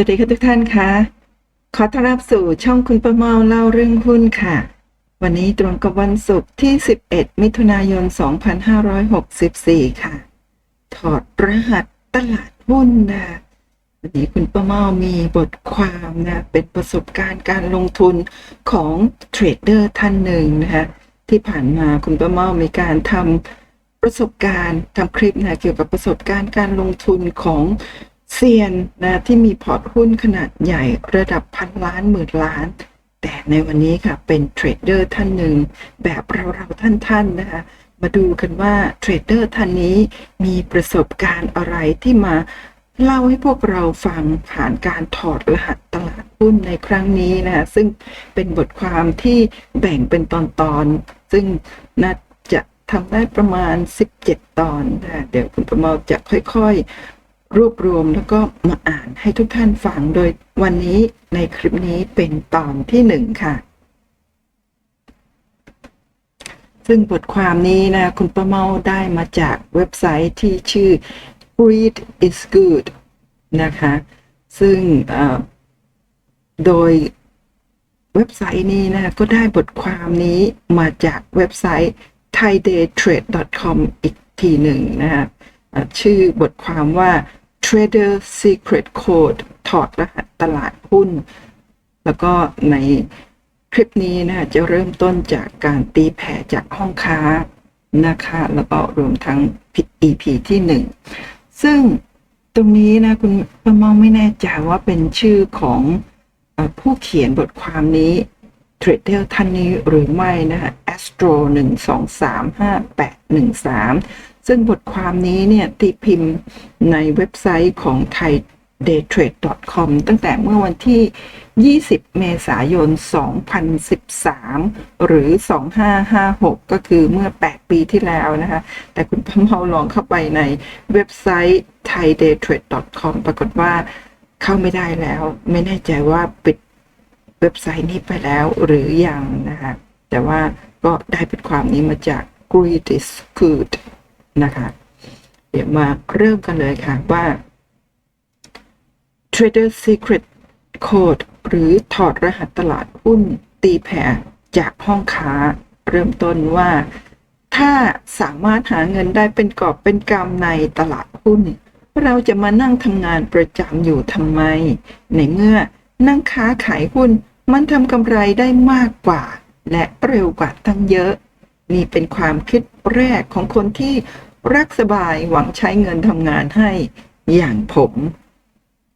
วัสดีค่ะทุกท่านคะ ขอต้อนรับสู่ช่องคุณประเมาเล่าเรื่องหุ้นค่ะ วันนี้ตรงกับวันศุกร์ที่ 11 มิถุนายน 2564 ค่ะ ถอดรหัสตลาดหุ้นนะวันนี้คุณประเมามีบทความนะเป็นประสบการณ์การลงทุนของเทรดเดอร์ท่านหนึ่งนะคะที่ผ่านมาคุณประเมามีการทำประสบการณ์ทำคลิปนะเกี่ยวกับประสบการณ์การลงทุนของ เซียนนะที่มีพอร์ตหุ้นขนาดใหญ่ระดับพันล้านหมื่นล้าน แต่ในวันนี้ค่ะเป็นเทรดเดอร์ท่านหนึ่งแบบเราๆท่านๆนะคะมาดูกันว่าเทรดเดอร์ท่านนี้มีประสบการณ์อะไรที่มาเล่าให้พวกเราฟังผ่านการถอดรหัสตลาดหุ้นในครั้งนี้นะคะซึ่งเป็นบทความที่แบ่งเป็นตอนๆ ซึ่งน่าจะทำได้ประมาณ 17 ตอนนะเดี๋ยวคุณประเมาจะค่อยๆ รวบรวมแล้วก็มาอ่านให้ทุกท่านฟังโดยวันนี้ในคลิปนี้เป็นตอนที่หนึ่งค่ะ ซึ่งบทความนี้นะ คุณประเมาได้มาจากเว็บไซต์ที่ชื่อ Read is Good นะคะ ซึ่งโดยเว็บไซต์นี้นะ ก็ได้บทความนี้มาจากเว็บไซต์ thaidaytrade.com อีกทีหนึ่งนะคะชื่อบทความว่า Trader Secret Code ถอดรหัสตลาดหุ้น แล้วก็ในคลิปนี้นะจะเริ่มต้นจากการตีแผ่จากห้องค้านะคะแล้วก็รวมทั้ง EP ที่หนึ่งซึ่งตรงนี้นะคุณประเมาไม่แน่ใจว่าเป็นชื่อของผู้เขียนบทความนี้เทรดเดอร์ท่านนี้หรือไม่นะคะ Astro 1 2 3 5 8 1 3 ซึ่งบทความนี้เนี่ยตีพิมพ์ในเว็บไซต์ของ Thai daytrade.com ตั้งแต่เมื่อวันที่ 20 เมษายน 2013 หรือ 2556 ก็คือเมื่อ 8 ปีที่แล้วนะคะ แต่คุณพเมาลองเข้าไปในเว็บไซต์ thaidaytrade.com ปรากฏว่าเข้าไม่ได้แล้ว ไม่แน่ใจว่าปิดเว็บไซต์นี้ไปแล้วหรือยังนะคะ แต่ว่าก็ได้เป็นความนี้มาจาก Greed is Good นะคะ เดี๋ยวมาเริ่มกันเลยค่ะว่า Trader Secret Code หรือถอดรหัสตลาดหุ้นตีแผ่จากห้องค้า เริ่มต้นว่า ถ้าสามารถหาเงินได้เป็นกอบเป็นกำในตลาดหุ้น เราจะมานั่งทำงานประจำอยู่ทำไม ในเมื่อนั่งค้าขายหุ้นมันทำกำไรได้มากกว่า และเร็วกว่าตั้งเยอะ นี่เป็นความคิดแรกของคนที่ รักสบายหวังใช้เงินทำงานให้อย่างผม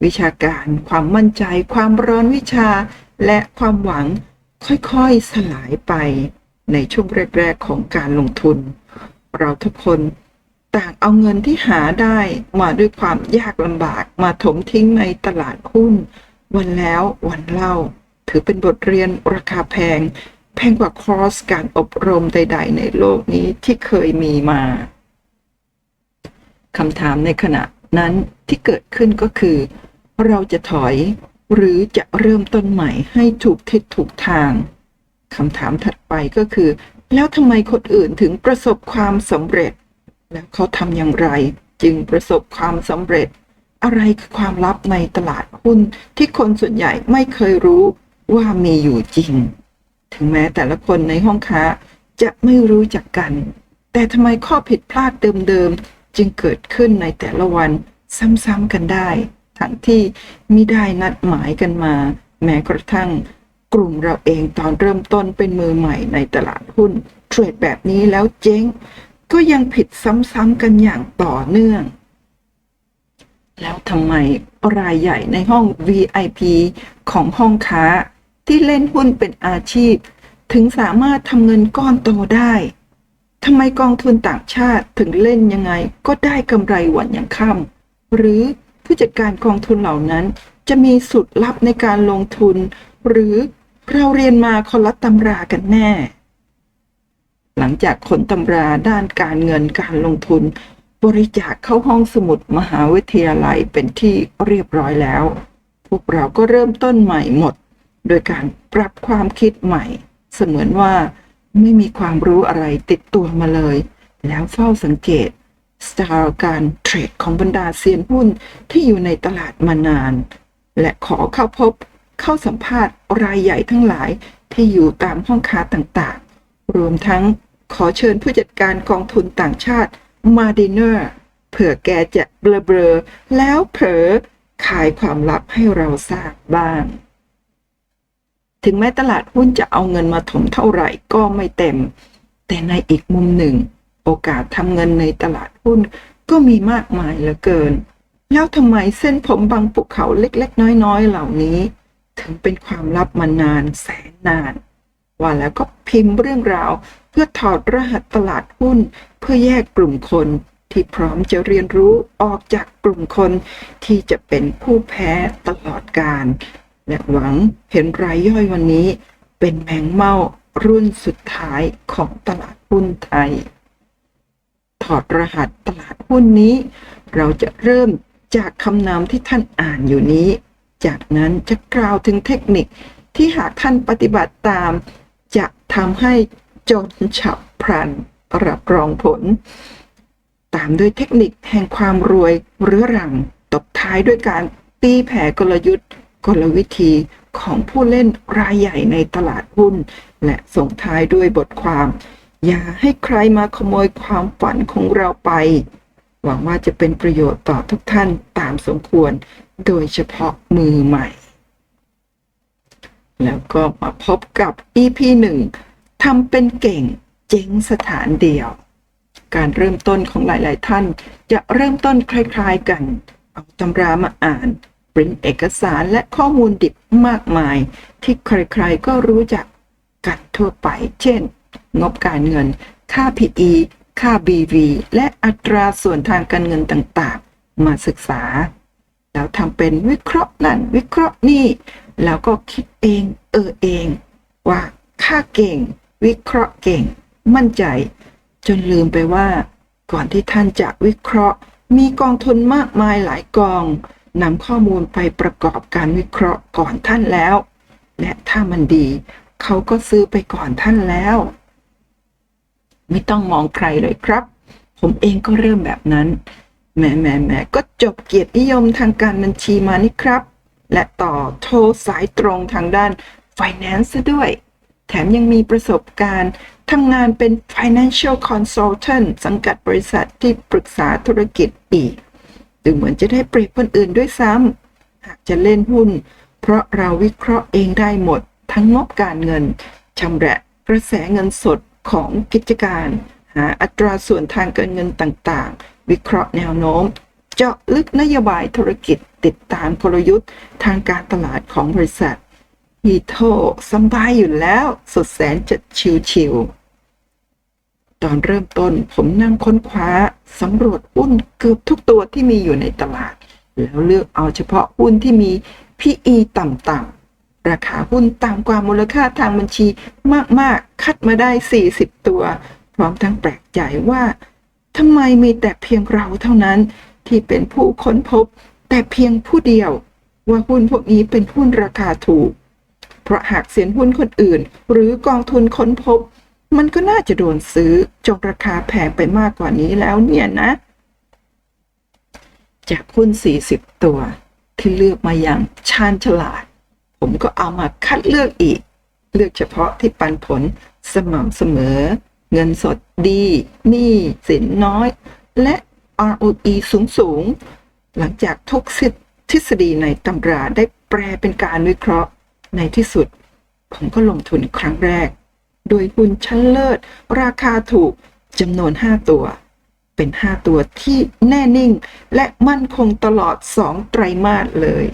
วิชาการความมั่นใจ ความร้อนวิชา และความหวังค่อยๆสลายไปในช่วงแรกๆของการลงทุน เราทุกคนต่างเอาเงินที่หาได้มาด้วยความยากลำบากมาถมทิ้งในตลาดหุ้น วันแล้ววันเล่า ถือเป็นบทเรียนราคาแพง แพงกว่าคอร์สการอบรมใด ๆ ในโลกนี้ที่เคยมีมา คำถามในขณะนั้นที่เกิดขึ้นก็คือ เราจะถอยหรือจะเริ่มต้นใหม่ให้ถูกทิศถูกทางคำถามถัดไปก็คือ แล้วทำไมคนอื่นถึงประสบความสำเร็จ แล้วเขาทำอย่างไร จึงประสบความสำเร็จ อะไรคือความลับในตลาดหุ้นที่คนส่วนใหญ่ไม่เคยรู้ว่ามีอยู่จริง ถึงแม้แต่ละคนในห้องค้าจะไม่รู้จักกัน แต่ทำไมข้อผิดพลาดเดิมๆ จึงเกิดขึ้นในแต่ละวันซ้ำๆกันได้ ทั้งที่ไมิได้นัดหมายกันมา แม้กระทั่งกลุ่มเราเองตอนเริ่มต้นเป็นมือใหม่ในตลาดหุ้น เทรดแบบนี้แล้วเจ๊ง ก็ยังผิดซ้ำๆกันอย่างต่อเนื่อง แล้วทำไมรายใหญ่ในห้อง VIP ของห้องค้าที่เล่นหุ้นเป็นอาชีพ ถึงสามารถทำเงินก้อนโตได้ ทำไมกองทุนต่างชาติถึงเล่นยังไงก็ได้กำไรวันอยังค่ำหรือผู้จัดการกองทุนเหล่านั้น จะมีสูตรลับในการลงทุน หรือเราเรียนมาคนละตำรากันแน่ หลังจากขนตำราด้านการเงินการลงทุน บริจาคเข้าห้องสมุดมหาวิทยาลัยเป็นที่เรียบร้อยแล้ว พวกเราก็เริ่มต้นใหม่หมด โดยการปรับความคิดใหม่ เสมือนว่า ไม่มีความรู้อะไรติดตัวมาเลย แล้วเฝ้าสังเกตสไตล์การเทรดของบรรดาเซียนหุ้นที่อยู่ในตลาดมานาน และขอเข้าพบเข้าสัมภาษณ์รายใหญ่ทั้งหลายที่อยู่ตามห้องค้าต่างๆ รวมทั้งขอเชิญผู้จัดการกองทุนต่างชาติมาดิเนอร์เผื่อแกจะเบลอๆแล้วเผลอขายความลับให้เราทราบบ้าง ถึงแม้ตลาดหุ้นจะเอาเงินมาถมเท่าไหร่ก็ไม่เต็ม แต่ในอีกมุมหนึ่ง โอกาสทำเงินในตลาดหุ้นก็มีมากมายเหลือเกิน แล้วทำไมเส้นผมบางภูเขาเล็กๆ น้อยๆ เหล่านี้ ถึงเป็นความลับมานานแสนนาน ว่าแล้วก็พิมพ์เรื่องราว เพื่อถอดรหัสตลาดหุ้น เพื่อแยกกลุ่มคนที่พร้อมจะเรียนรู้ออกจากกลุ่มคนที่จะเป็นผู้แพ้ตลอดการ และหวังเห็นรายย่อยวันนี้เป็นแมงเม่ารุ่นสุดท้ายของตลาดหุ้นไทย ถอดรหัสตลาดหุ้นนี้ เราจะเริ่มจากคำนามที่ท่านอ่านอยู่นี้ จากนั้นจะกล่าวถึงเทคนิคที่หากท่านปฏิบัติตาม จะทำให้จนฉับพลันรับรองผล ตามด้วยเทคนิคแห่งความรวยเรื้อรัง ตบท้ายด้วยการตีแผ่กลยุทธ์ กลวิธีของผู้เล่นรายใหญ่ในตลาดหุ้น และส่งท้ายด้วยบทความ อย่าให้ใครมาขโมยความฝันของเราไป หวังว่าจะเป็นประโยชน์ต่อทุกท่านตามสมควร โดยเฉพาะมือใหม่ แล้วก็มาพบกับ EP 1ทำเป็นเก่งเจ๊งสถานเดียว การเริ่มต้นของหลาย ๆ ท่านจะเริ่มต้นคล้าย ๆ กัน เอาตำรามาอ่าน ปริ้นเอกสารและข้อมูลดิบมากมาย ที่ใครๆก็รู้จักกันทั่วไป เช่น งบการเงิน ค่า PE ค่า BV และอัตราส่วนทางการเงินต่างๆ มาศึกษา แล้วทำเป็นวิเคราะห์นั่นวิเคราะห์นี่ แล้วก็คิดเองเออเอง ว่าค่าเก่ง วิเคราะห์เก่ง มั่นใจ จนลืมไปว่า ก่อนที่ท่านจะวิเคราะห์ มีกองทุนมากมายหลายกอง นำข้อมูลไปประกอบการวิเคราะห์ก่อนท่านแล้ว และถ้ามันดี เขาก็ซื้อไปก่อนท่านแล้ว ไม่ต้องมองใครเลยครับ ผมเองก็เริ่มแบบนั้นแหมแหมแหมก็จบเกียรตินิยมทางการบัญชีมานี่ครับ และต่อโทรสายตรงทางด้าน Finance ซะด้วย แถมยังมีประสบการณ์ทำงานเป็น Financial Consultant สังกัดบริษัทที่ปรึกษาธุรกิจอีก ดูเหมือนจะได้เปรียบคนอื่นด้วยซ้ำหากจะเล่นหุ้น เพราะเราวิเคราะห์เองได้หมด ทั้งงบการเงินชำระกระแสเงินสดของกิจการ หาอัตราส่วนทางการเงินต่างๆ วิเคราะห์แนวโน้ม เจาะลึกนโยบายธุรกิจติดตามกลยุทธ์ทางการตลาดของบริษัทฮีโทสบายอยู่แล้ว สุดแสนจะชิวๆ ตอนเริ่มต้นผมนั่งค้นคว้าสำรวจหุ้นเกือบทุกตัวที่มีอยู่ในตลาด แล้วเลือกเอาเฉพาะหุ้นที่มี PE ต่ำๆราคาหุ้นต่ำกว่ามูลค่าทางบัญชีมากๆ คัดมาได้ 40 ตัว พร้อมทั้งแปลกใจว่าทำไมมีแต่เพียงเราเท่านั้นที่เป็นผู้ค้นพบ แต่เพียงผู้เดียว ว่าหุ้นพวกนี้เป็นหุ้นราคาถูก เพราะหากเสียนหุ้นคนอื่น หรือกองทุนค้นพบ มันก็น่าจะโดนซื้อจนราคาแพงไปมากกว่านี้แล้วเนี่ยนะ จากหุ้น 40 ตัว ที่เลือกมาอย่างชาญฉลาด ผมก็เอามาคัดเลือกอีก เลือกเฉพาะที่ปันผลสม่ำเสมอ เงินสดดีหนี้สินน้อย และ ROE สูงสูงๆหลังจากทุกทฤษฎีในตำราได้แปลเป็นการวิเคราะห์ในที่สุด ผมก็ลงทุนครั้งแรก โดยหุ้นชั้นเลิศ ราคาถูกจำนวน 5 ตัว เป็น 5 ตัวที่แน่นิ่ง และมั่นคงตลอด 2 ไตรมาสเลย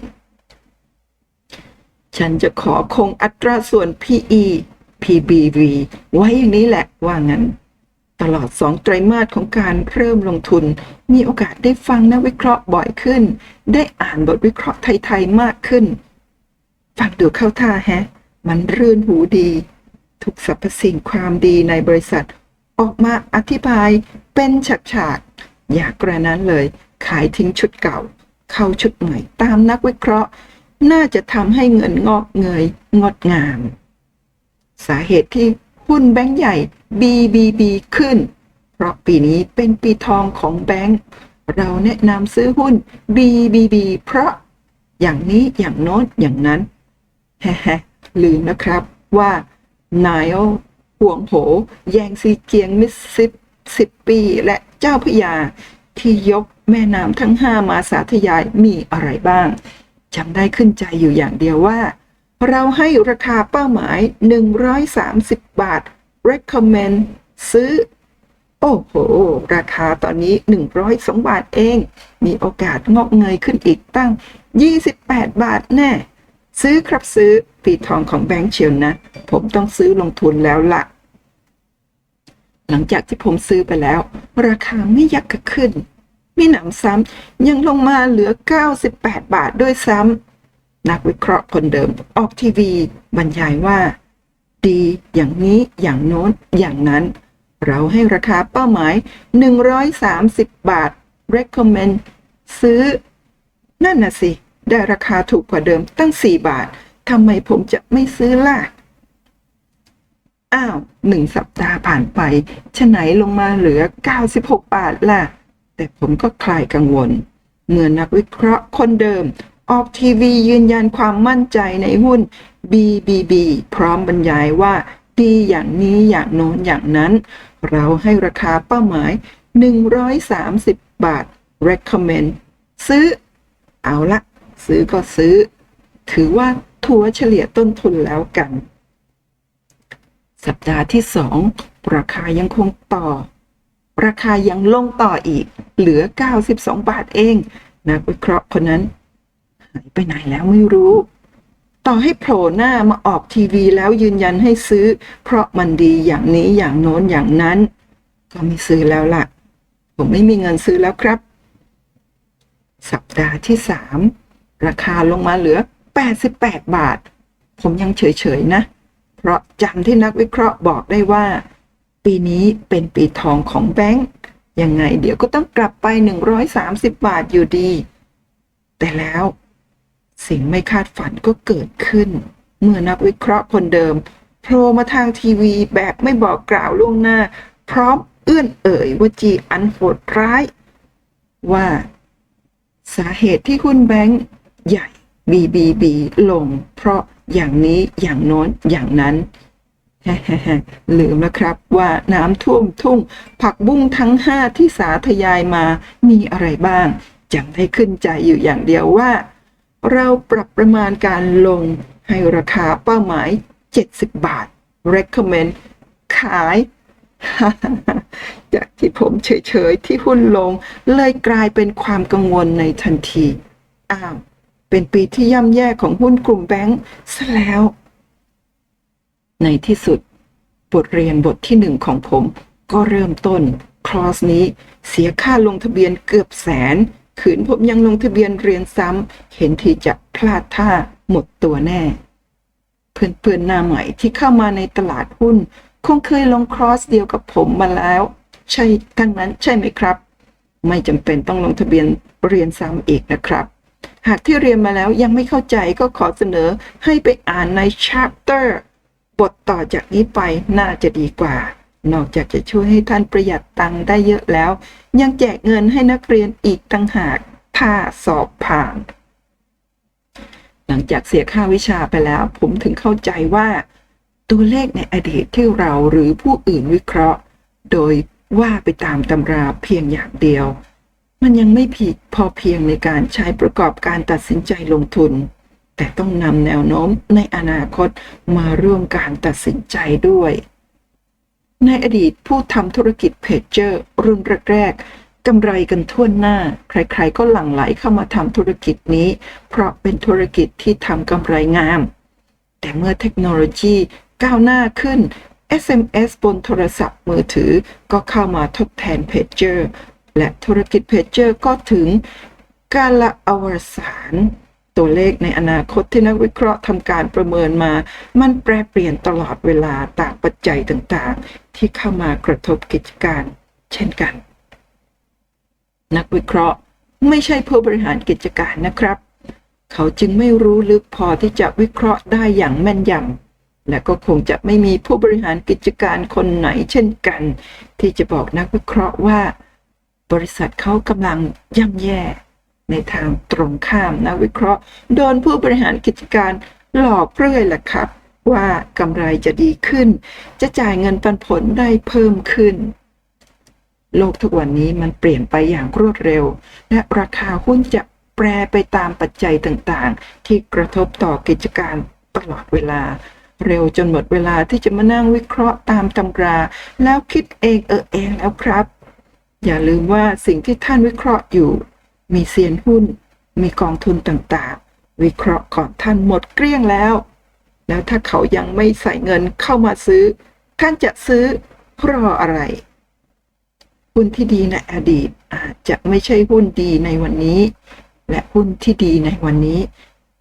ฉันจะขอคงอัตราส่วน PE PBV ไว้อย่างนี้แหละว่างั้น ตลอด 2 ไตรมาสของการเริ่มลงทุน มีโอกาสได้ฟังนักวิเคราะห์บ่อยขึ้น ได้อ่านบทวิเคราะห์ไทย ๆ มากขึ้น ฟังดูเข้าท่าแฮะ มันรื่นหูดี ทุกสรรพสิ่งความดีในบริษัท ออกมาอธิบายเป็นฉากๆอยากกระนั้นเลย ขายทิ้งชุดเก่า เข้าชุดใหม่ตามนักวิเคราะห์ น่าจะทำให้เงินงอกเงยงดงาม สาเหตุที่หุ้นแบงก์ใหญ่ BBB ขึ้น เพราะปีนี้เป็นปีทองของแบงก์เราแนะนำซื้อหุ้น BBB เพราะอย่างนี้อย่างโน้นอย่างนั้นแฮะลืมนะครับว่า นายห่วงโห แยงซีเจียงมิสซิปสิบปี และเจ้าพยา ที่ยกแม่น้ำทั้งห้ามาสาธยายมีอะไรบ้างจำได้ขึ้นใจอยู่อย่างเดียวว่า เราให้ราคาเป้าหมาย 130 บาท recommend ซื้อ โอ้โห ราคาตอนนี้ 102 บาทเอง มีโอกาสงอกเงยขึ้นอีกตั้ง 28 บาทแน่ ซื้อครับซื้อ ปีทองของแบงค์เชียวนะ ผมต้องซื้อลงทุนแล้วละ่ะ หลังจากที่ผมซื้อไปแล้ว ราคาไม่ยักกขึ้น มีหนำซ้ำยังลงมาเหลือ 98 บาทด้วยซ้ำนักวิเคราะห์คนเดิมออกทีวี บรรยายว่า ดีอย่างนี้อย่างโน้นอย่างนั้น เราให้ราคาเป้าหมาย 130 บาท recommend ซื้อ นั่นน่ะสิ ได้ราคาถูกกว่าเดิมตั้ง 4 บาท ทำไมผมจะไม่ซื้อล่ะ อ้าวหนึ่งสัปดาห์ผ่านไปฉะไหนลงมาเหลือ 96 บาทล่ะ แต่ผมก็คลายกังวล เมื่อนักวิเคราะห์คนเดิม ออกทีวียืนยันความมั่นใจในหุ้น BBB พร้อมบรรยายว่าดีอย่างนี้อย่างโน้นอย่างนั้น เราให้ราคาเป้าหมาย 130 บาท recommend ซื้อ เอาละ ซื้อก็ซื้อ ถือว่า วเฉลี่ยต้นทุนแล้วกัน สัปดาห์ที่สองราคายังคงต่อ ราคายังลงต่ออีก เหลือ 92 บาทเองนักวิเคราะห์คนนั้นหายไปไหนแล้วไม่รู้ ต่อให้โผล่หน้ามาออกทีวีแล้วยืนยันให้ซื้อ เพราะมันดีอย่างนี้อย่างโน้นอย่างนั้น ก็ไม่ซื้อแล้วล่ะ ผมไม่มีเงินซื้อแล้วครับ สัปดาห์ที่สามราคาลงมาเหลือ 88 บาท ผมยังเฉยๆนะ เพราะจำที่นักวิเคราะห์บอกได้ว่า ปีนี้เป็นปีทองของแบงก์ยังไงเดี๋ยวก็ต้องกลับไป 130 บาทอยู่ดี แต่แล้วสิ่งไม่คาดฝันก็เกิดขึ้น เมื่อนักวิเคราะห์คนเดิมโผล่มาทางทีวีแบบไม่บอกกล่าวล่วงหน้า พร้อมเอื้อนเอ่ยว่าจีอันโหดร้าย ว่า สาเหตุที่หุ้นแบงก์ใหญ่ BBB ลง เพราะอย่างนี้อย่างโน้นอย่างนั้นลืมแล้วครับว่าน้ำท่วมทุ่ง ผักบุ้งทั้งห้าที่สาธยายมามีอะไรบ้างจำได้ขึ้นใจอยู่อย่างเดียวว่า เราปรับประมาณการลงให้ราคาเป้าหมาย 70 บาท recommend ขาย จากที่ผมเฉยๆ ที่หุ้นลง เลยกลายเป็นความกังวลในทันที อ้าว เป็นปีที่ย่ำแย่ของหุ้นกลุ่มแบงก์ซะแล้ว ในที่สุด บทเรียนบทที่หนึ่งของผมก็เริ่มต้น คลอสนี้เสียค่าลงทะเบียนเกือบแสน ขืนผมยังลงทะเบียนเรียนซ้ำเห็นทีจะพลาดท่าหมดตัวแน่ เพื่อนๆหน้าใหม่ที่เข้ามาในตลาดหุ้น คงเคยลงครอสเดียวกับผมมาแล้ว ใช่ทั้งนั้นใช่ไหมครับ ไม่จำเป็นต้องลงทะเบียนเรียนซ้ำอีกนะครับ หากที่เรียนมาแล้วยังไม่เข้าใจก็ขอเสนอให้ไปอ่านใน chapter บทต่อจากนี้ไปน่าจะดีกว่า นอกจากจะช่วยให้ท่านประหยัดตังค์ได้เยอะแล้ว ยังแจกเงินให้นักเรียนอีกต่างหากถ้าสอบผ่าน หลังจากเสียค่าวิชาไปแล้ว ผมถึงเข้าใจว่า ตัวเลขในอดีตที่เราหรือผู้อื่นวิเคราะห์ โดยว่าไปตามตำราเพียงอย่างเดียว มันยังไม่ผิดพอเพียงในการใช้ประกอบการตัดสินใจลงทุน แต่ต้องนำแนวโน้มในอนาคตมาร่วมการตัดสินใจด้วย ในอดีตผู้ทำธุรกิจเพจเจอร์รุ่นแรกๆกำไรกันทั่วหน้า ใครๆก็หลั่งไหลเข้ามาทำธุรกิจนี้ เพราะเป็นธุรกิจที่ทำกำไรงาม แต่เมื่อเทคโนโลยีก้าวหน้าขึ้น SMS บนโทรศัพท์มือถือก็เข้ามาทดแทนเพจเจอร์ และธุรกิจเพจเจอร์ก็ถึงการละอวสานตัวเลขในอนาคตที่นักวิเคราะห์ทำการประเมินมา มันแปรเปลี่ยนตลอดเวลาตามปัจจัยต่างๆ ที่เข้ามากระทบกิจการ เช่นกัน นักวิเคราะห์ไม่ใช่ผู้บริหารกิจการนะครับ เขาจึงไม่รู้ลึกพอที่จะวิเคราะห์ได้อย่างแม่นยำและก็คงจะไม่มีผู้บริหารกิจการคนไหนเช่นกัน ที่จะบอกนักวิเคราะห์ว่า บริษัทเขากำลังย่ำแย่ ในทางตรงข้ามนักวิเคราะห์ โดนผู้บริหารกิจการหลอกเรื่อยแหละครับ ว่ากำไรจะดีขึ้น จะจ่ายเงินปันผลได้เพิ่มขึ้น โลกทุกวันนี้มันเปลี่ยนไปอย่างรวดเร็ว และราคาหุ้นจะแปรไปตามปัจจัยต่างๆ ที่กระทบต่อกิจการตลอดเวลา เร็วจนหมดเวลาที่จะมานั่งวิเคราะห์ตามตำรา แล้วคิดเองเออเองแล้วครับ อย่าลืมว่าสิ่งที่ท่านวิเคราะห์อยู่ มีเซียนหุ้น มีกองทุนต่างๆ วิเคราะห์ก่อนท่านหมดเกลี้ยงแล้ว แล้วถ้าเขายังไม่ใส่เงินเข้ามาซื้อ ท่านจะซื้อเพราะอะไรหุ้นที่ดีในอดีตอาจจะไม่ใช่หุ้นดีในวันนี้ และหุ้นที่ดีในวันนี้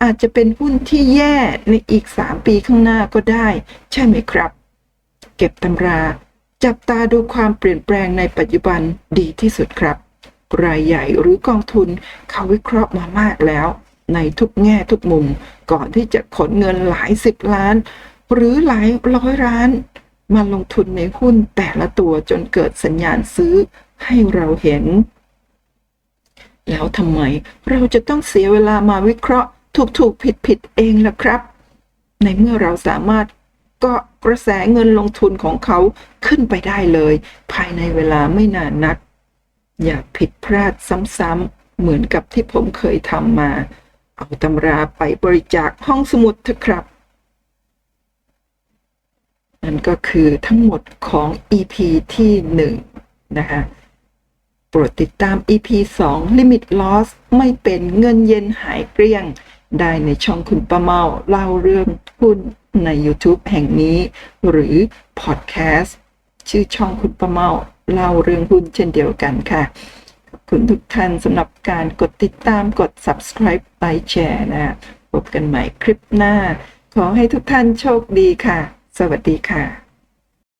อาจจะเป็นหุ้นที่แย่ในอีก 3 ปีข้างหน้าก็ได้ ใช่ไหมครับ เก็บตำรา จับตาดูความเปลี่ยนแปลงในปัจจุบันดีที่สุดครับ รายใหญ่หรือกองทุนเขาวิเคราะห์มามากแล้ว ในทุกแง่ทุกมุม ก่อนที่จะขนเงินหลายสิบล้าน หรือหลายร้อยล้าน มาลงทุนในหุ้นแต่ละตัวจนเกิดสัญญาณซื้อให้เราเห็น แล้วทำไมเราจะต้องเสียเวลามาวิเคราะห์ถูกถูกผิดผิดๆเองล่ะครับ ในเมื่อเราสามารถ ก็กระแสเงินลงทุนของเขาขึ้นไปได้เลย ภายในเวลาไม่นานนัก อย่าผิดพลาดซ้ำๆเหมือนกับที่ผมเคยทำมา เอาตำราไปบริจาคห้องสมุดเถอะครับ นั่นก็คือทั้งหมดของ EP ที่ 1 นะคะโปรดติดตาม EP 2 Limit Loss ไม่เป็นเงินเย็นหายเกลี้ยง ได้ในช่องคุณประเมาเล่าเรื่องหุ้น ใน YouTube แห่งนี้ หรือ Podcast ชื่อช่องคุณประเมาเล่าเรื่องหุ้นเช่นเดียวกันค่ะ ขอบคุณทุกท่านสำหรับการกดติดตามกด subscribe ไลค์แชร์นะพบกันใหม่คลิปหน้า ขอให้ทุกท่านโชคดีค่ะ สวัสดีค่ะ